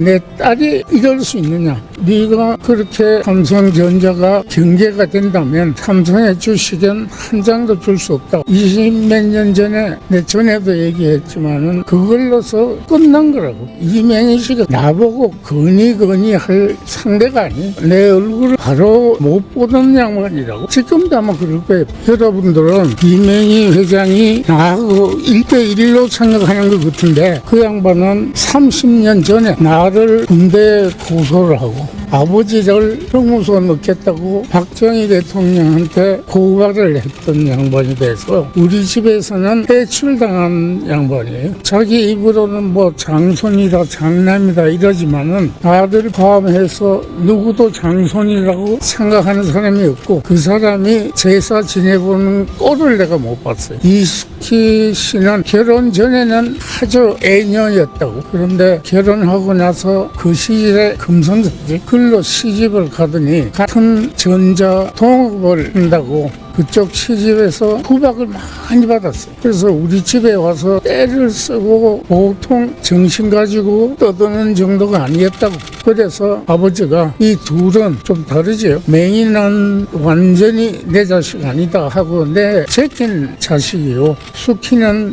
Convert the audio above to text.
내 딸이 이럴 수 있느냐? 네가 그렇게 삼성전자가 경계가 된다면 삼성의 주식은 한 장도 줄 수 없다. 20몇 년 전에 내 전에도 얘기했지만은 그걸로서 끝난 거라고. 이명희 씨가 나보고 건의 할 상대가 아니. 내 얼굴을 바로 못 보던 양반이라고. 지금도 아마 그럴 거예요. 여러분들은 이명희 회장이 나하고 1대1로 생각하는 것 같은데 그 양반은 30년 전에 나를 군대에 고소를 하고 아버지를 형무소에 넣겠다고 박정희 대통령한테 고발을 했던 양반이 돼서 우리 집에서는 해출당한 양반이에요. 자기 입으로는 뭐 장손이다 장남이다 이러지만은 아들 포함해서 누구도 장손이라고 생각하는 사람이 없고 그 사람이 제사 지내보는 꼴을 내가 못 봤어요. 이스키 씨는 결혼 전에는 아주 애녀였다고 그런데 결혼하고 나서 그 시절에 금성사지 글로 시집을 가더니 같은 전자 동업을 한다고 그쪽 시집에서 후박을 많이 받았어요. 그래서 우리 집에 와서 때를 쓰고 보통 정신 가지고 떠드는 정도가 아니었다고. 그래서 아버지가 이 둘은 좀 다르죠. 맹인은 완전히 내 자식 아니다 하고 내 새끼는 자식이요. 수키는